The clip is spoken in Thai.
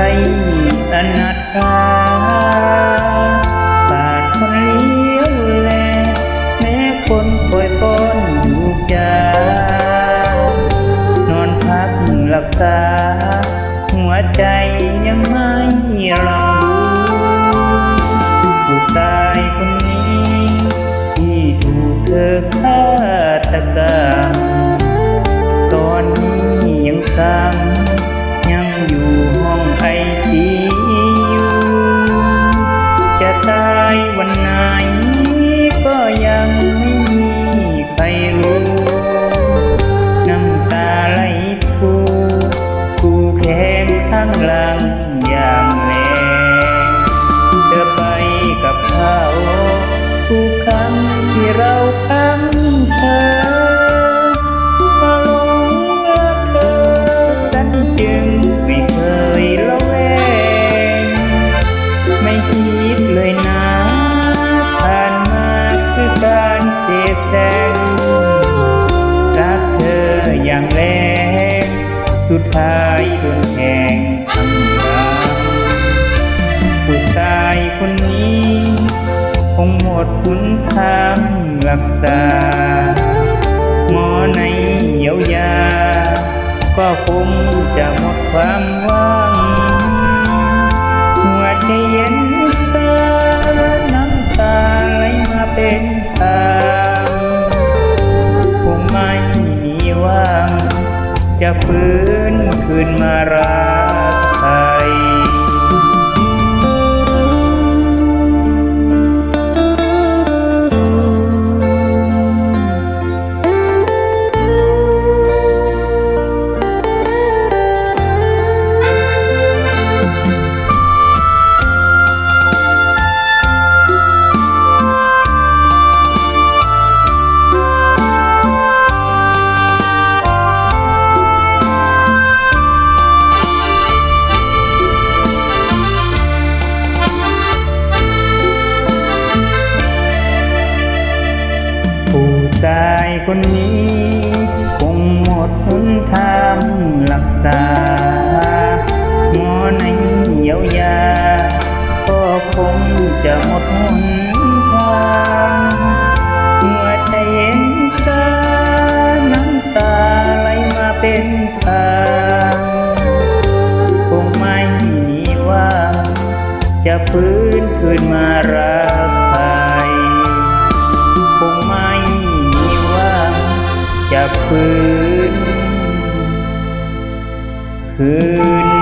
ไปอนาถาขา วันไหนก็ยังไม่มีใครรู้น้ำตาไหลทูกูแขนข้างหลังอย่างแรงเธอไปกับเขาทุกครั้งที่เราทำเธอ แสงรักเธออย่างแรงสุดท้ายโดนแทงทำร้ายผู้ชายคนนี้ คงหมดคุณทางรักษาหมอในเยียวยา ก็คงจะหมดความหวัง หัวใจเย็น นคืนมาร ตายคนนี้ คงหมดหนทางรักษาหมอในเยียวยา ก็คงจะหมดหนทางหัวใจเย็นซาน้ำตาไหลมาเป็นทางคงไม่มีว่า จะฟื้นคืนมารัก จะฟื้นคืน